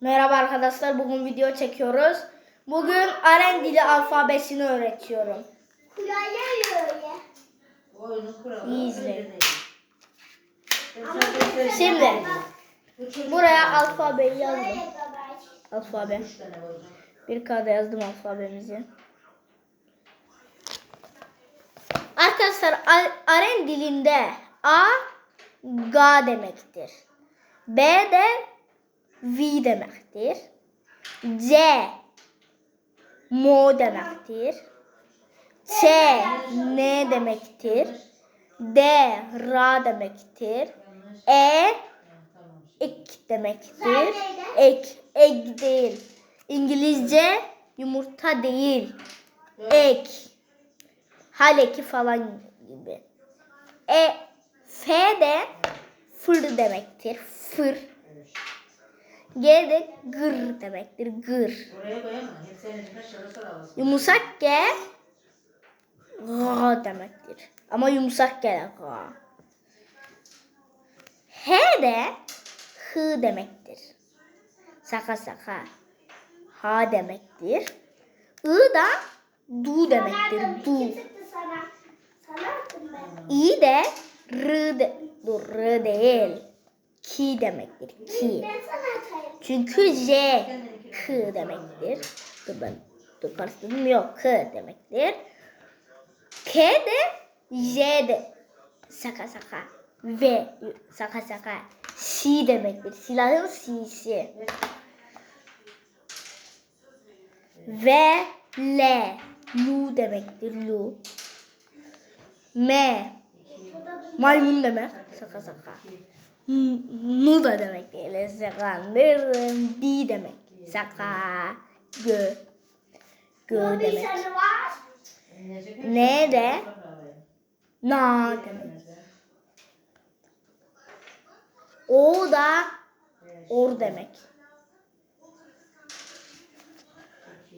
Merhaba arkadaşlar, bugün video çekiyoruz. Bugün Aren dili alfabesini öğretiyorum. Oyunu kuralım. İyi izleyin. öyle. Şimdi buraya alfabeyi yazdım. Alfabe. Bir kağıda yazdım alfabemizi. Arkadaşlar Aren dilinde A ga demektir. B de vi demektir. C mo demektir. C ne demektir. D ra demektir. E ek demektir. Ek, egg değil. İngilizce yumurta değil. Ek. Hal eki falan gibi. E, F de fır demektir. Fır. G de gır demektir. Gır. Oraya koyamam. Hep senin. Yumuşak G G demektir. Ama yumuşak G de G. H de H demektir. Saka saka. Ha demektir. I da du demektir. Du. İ de R de, dur, R değil. Ki demektir. Ki. Çünkü J K demektir. Dur ben dur karıştırdım yok K demektir. K de J de saka saka ve saka saka si demektir. Silahın sisi. Ve L lu demektir lu. M maymun demek saka. M- Nu da demek değil. Sakandır. Di demek. Saka. Gö. Gö demek. Ne de? Na demek. O da or demek.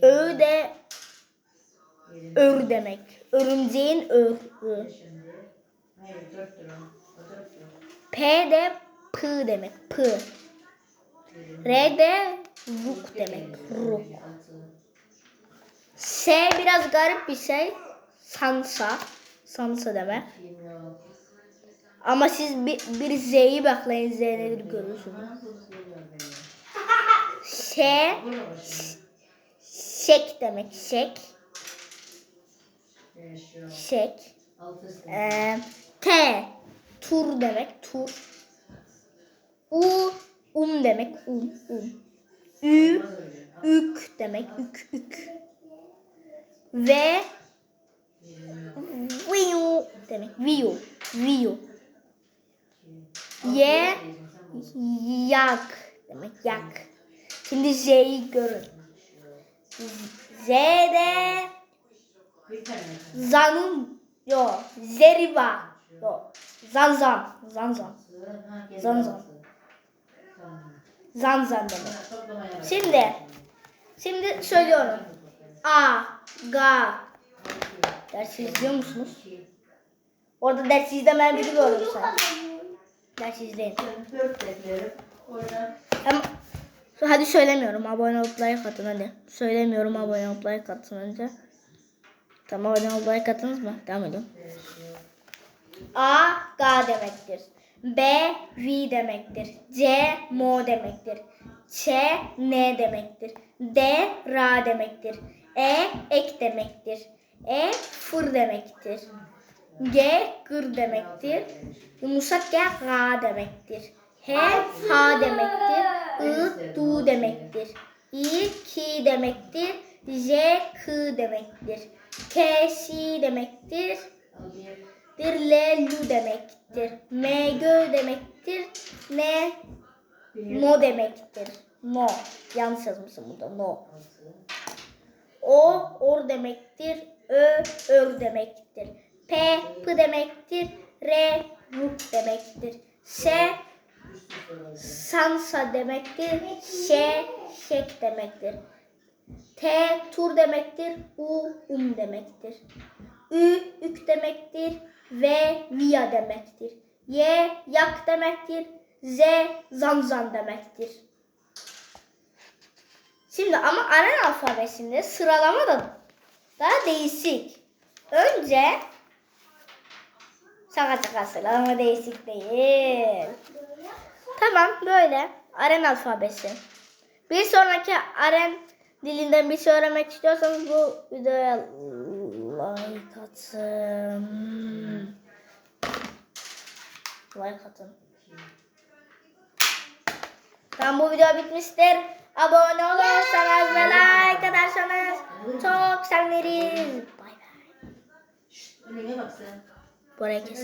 Ö de ör demek. Örümceğin ör. ı. Hayır dört lira. P de p demek. P. R de ruk demek. Ruk. S biraz garip bir şey. Sansa. Sansa demek. Ama siz bir, bir Z'yi baklayın Z nedir görürsünüz. S şek demek. Şek. Şek. Ee, T tur demek. Tur. U um demek. Um. Um. Ü ük demek. Ük ük. V Viu demek. Viu. Viu. Y yak demek. Yak. Şimdi Z'yi görün. Z'de zanun yo zeriba yo zanzan zanzan Ha, kendi Zan zan. altı. Tamam. zanzan demek. Şimdi şimdi söylüyorum. A ga ders izliyor musunuz? Orada ders izlemeyen biri gördüm sen. Ders izleyin. Hem, hadi söylemiyorum. Abone olup like atın hadi. Söylemiyorum abone olup like atın önce. Tamam abone olup like attınız mı? Devam ediyorum. A ga demektir. B vi demektir. C mo demektir. Ç ne demektir. D ra demektir. E ek demektir. E fır demektir. G gır demektir. Yumuşak G ra demektir. H ha demektir. I du demektir. İ ki demektir. J kı demektir. K si demektir. Al bir. Bir L lu demektir. M gö demektir. N no demektir. No. Yanlış yazmışım burada. No. O or demektir. Ö ör demektir. P p demektir. R ruk demektir. S sansa demektir. Ş şek demektir. T tur demektir. U um demektir. Ü ük demektir. V via demektir. Y yak demektir. Z zanzan demektir. Aren alfabesinde sıralama da daha değişik. Önce şaka şaka sıralama değişik değil. Tamam böyle. Aren alfabesi. Bir sonraki Aren dilinden bir şey öğrenmek istiyorsanız bu videoya like atın. Like atın. Tamam bu video bitmiştir. Abone olursanız ve like atarsanız çok seviniriz. Bay bay. Önüne bak sen. Buraya kes.